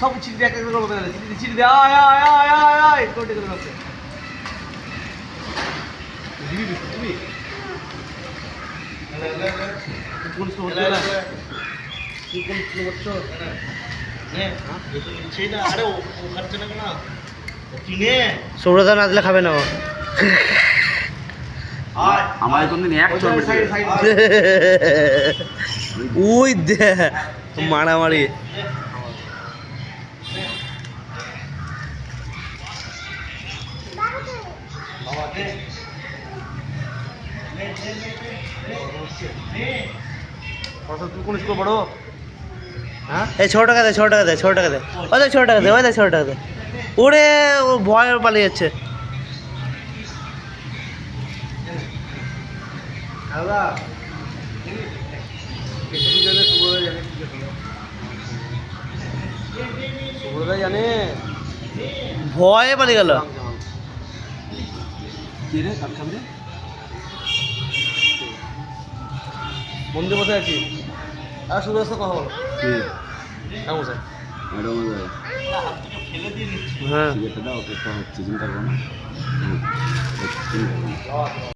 সব চিঠি দিয়ে একটা চিঠি চিঠি দে আয় আয় আয় আয় আয় কোটে করে দিবি কোন স্কুল তুই কোন স্কুল সৌরদা না দিলে খাবে না আমার কোনদিন এক ওই দে মারামারি বাবা দে তুই কোন স্কুল পড়ো হ্যাঁ এই ছ টাকা দে ছ টাকা দে ছ টাকা দে ওই টাকা দে ওই টাকা দে ও ভয় পালিয়ে যাচ্ছে ভয়ে পালিয়ে গেল কি রে কাপ খাবি বন্ধু মন্দির বসে আছি আর শুধু সাথে কথা বলো। কি? কেমন স্যার ম্যাডাম হ্যাঁ। সিগারেটটা দাও তো হচ্ছে চিন্তা করো না। চিন্তা করো না।